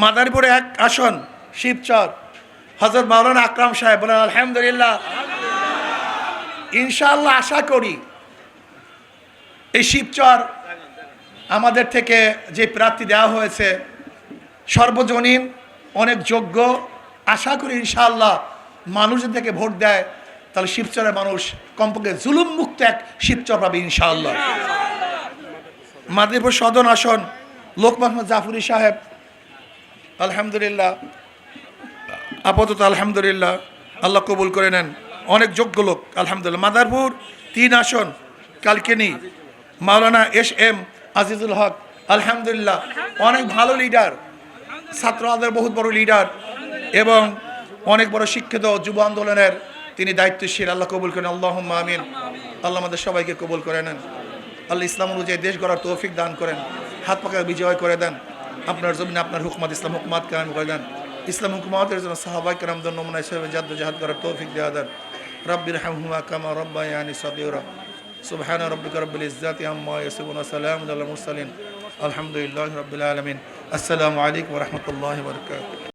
মাদারীপুরে এক আসন, শিবচর। হজরত মাওলানা আকরাম সাহেব বলেন, আলহামদুলিল্লাহ। ইনশাআল্লাহ আশা করি এই শিবচর আমাদের থেকে যে প্রার্থী দেওয়া হয়েছে, সর্বজনীন, অনেক যোগ্য, আশা করি ইনশাআল্লাহ মানুষ যদি থেকে ভোট দেয়, তাহলে শিবচরের মানুষ কমপক্ষে জুলুম মুক্ত এক শিবচর পাবে ইনশাআল্লাহ। মাদিরপুর সদন আসন, লোক মোহাম্মদ জাফরি সাহেব আলহামদুলিল্লাহ। আপাতত আলহামদুলিল্লাহ, আল্লাহ কবুল করে নেন। অনেক যোগ্য লোক, আলহামদুলিল্লাহ। মাদারপুর তিন আসন, কালকেনি, মাওলানা এস এম আজিজুল হক, আলহামদুলিল্লাহ। অনেক ভালো লিডার ছাত্র ছাত্রদের বহুত বড় লিডার এবং অনেক বড় শিক্ষিত যুব আন্দোলনের তিনি দায়িত্বশীল। আল্লাহ কবুল করেন আল্লাহ আমিন। আল্লাহ আমাদের সবাইকে কবুল করে নেন। আল্লাহ ইসলাম অনুযায়ী দেশ গড়ার তৌফিক দান করেন। হাত পাকা বিজয় করে দেন। আপনার জমিনে আপনার হুকমাত ইসলাম হুকমাত কায়েম করে দেন ইসলাম হুকুমাতের জন্য সাহাবাই কেরামদের নমুনা হিসেবে জাদ্দ জাহাদ করার তৌফিক দেওয়া দেন রব্বির হামহুমা কামা রব্বায়ানি সাদিউরা সুবহান রব্বিকা রব্বিল ইজ্জাতি আম্মা ইয়াসিফুন ওয়া সালামুন আলাল মুরসালিন আলহামদুলিল্লাহি রাব্বিল আলামিন আসসালামু আলাইকুম ওয়া রাহমাতুল্লাহি ওয়া বারাকাতুহু